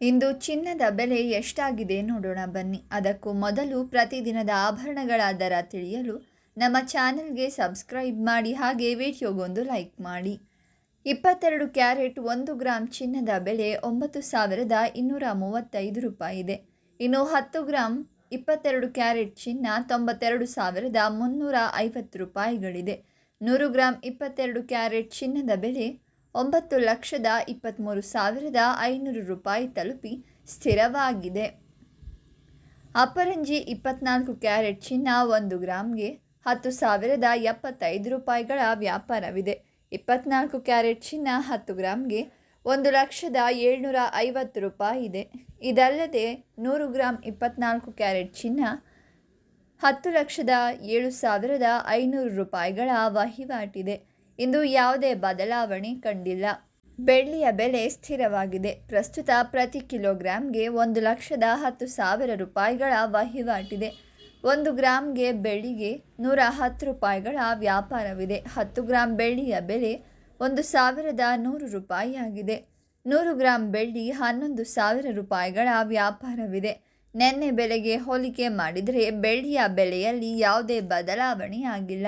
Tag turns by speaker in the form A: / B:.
A: ಇಂದು ಚಿನ್ನದ ಬೆಲೆ ಎಷ್ಟಾಗಿದೆ ನೋಡೋಣ ಬನ್ನಿ. ಅದಕ್ಕೂ ಮೊದಲು ಪ್ರತಿದಿನದ ಆಭರಣಗಳ ದರ ತಿಳಿಯಲು ನಮ್ಮ ಚಾನೆಲ್ಗೆ ಸಬ್ಸ್ಕ್ರೈಬ್ ಮಾಡಿ ಹಾಗೆ ವಿಡಿಯೋಗೊಂದು ಲೈಕ್ ಮಾಡಿ. ಇಪ್ಪತ್ತೆರಡು ಕ್ಯಾರೆಟ್ ಒಂದು ಗ್ರಾಮ್ ಚಿನ್ನದ ಬೆಲೆ ಒಂಬತ್ತು ಸಾವಿರದ ಇನ್ನೂರ ಮೂವತ್ತೈದು ರೂಪಾಯಿ ಇದೆ. ಇನ್ನು ಹತ್ತು ಗ್ರಾಮ್ ಇಪ್ಪತ್ತೆರಡು ಕ್ಯಾರೆಟ್ ಚಿನ್ನ ತೊಂಬತ್ತೆರಡು ಸಾವಿರದ ಮುನ್ನೂರ ಐವತ್ತು ರೂಪಾಯಿಗಳಿದೆ. ನೂರು ಗ್ರಾಮ್ ಇಪ್ಪತ್ತೆರಡು ಕ್ಯಾರೆಟ್ ಚಿನ್ನದ ಬೆಲೆ ಒಂಬತ್ತು ಲಕ್ಷದ ಇಪ್ಪತ್ತ್ಮೂರು ಸಾವಿರದ ಐನೂರು ರೂಪಾಯಿ ತಲುಪಿ ಸ್ಥಿರವಾಗಿದೆ. ಅಪರಂಜಿ ಇಪ್ಪತ್ನಾಲ್ಕು ಕ್ಯಾರೆಟ್ ಚಿನ್ನ ಒಂದು ಗ್ರಾಮ್ಗೆ ಹತ್ತು ಸಾವಿರದ ಎಪ್ಪತ್ತೈದು ರೂಪಾಯಿಗಳ ವ್ಯಾಪಾರವಿದೆ. ಇಪ್ಪತ್ನಾಲ್ಕು ಕ್ಯಾರೆಟ್ ಚಿನ್ನ ಹತ್ತು ಗ್ರಾಮ್ಗೆ ಒಂದು ಲಕ್ಷದ ಏಳ್ನೂರ ಐವತ್ತು ರೂಪಾಯಿ ಇದೆ ಇದಲ್ಲದೆ ನೂರು ಗ್ರಾಮ್ ಇಪ್ಪತ್ನಾಲ್ಕು ಕ್ಯಾರೆಟ್ ಚಿನ್ನ ಹತ್ತು ಲಕ್ಷದ ಏಳು ಸಾವಿರದ ಐನೂರು ರೂಪಾಯಿಗಳ ವಹಿವಾಟಿದೆ. ಇಂದು ಯಾವುದೇ ಬದಲಾವಣೆ ಕಂಡಿಲ್ಲ. ಬೆಳ್ಳಿಯ ಬೆಲೆ ಸ್ಥಿರವಾಗಿದೆ. ಪ್ರಸ್ತುತ ಪ್ರತಿ ಕಿಲೋಗ್ರಾಂಗೆ ಒಂದು ಲಕ್ಷದ ಹತ್ತು ಸಾವಿರ ರೂಪಾಯಿಗಳ ವಹಿವಾಟಿದೆ. ಒಂದು ಗ್ರಾಮ್ಗೆ ಬೆಳ್ಳಿಗೆ ನೂರ ಹತ್ತು ರೂಪಾಯಿಗಳ ವ್ಯಾಪಾರವಿದೆ. ಹತ್ತು ಗ್ರಾಂ ಬೆಳ್ಳಿಯ ಬೆಲೆ ಒಂದು ಸಾವಿರದ ನೂರು ರೂಪಾಯಿ ಆಗಿದೆ ನೂರು ಗ್ರಾಂ ಬೆಳ್ಳಿ ಹನ್ನೊಂದು ಸಾವಿರ ರೂಪಾಯಿಗಳ ವ್ಯಾಪಾರವಿದೆ. ನಿನ್ನೆ ಬೆಲೆಗೆ ಹೋಲಿಕೆ ಮಾಡಿದರೆ ಬೆಳ್ಳಿಯ ಬೆಲೆಯಲ್ಲಿ ಯಾವುದೇ ಬದಲಾವಣೆ ಆಗಿಲ್ಲ.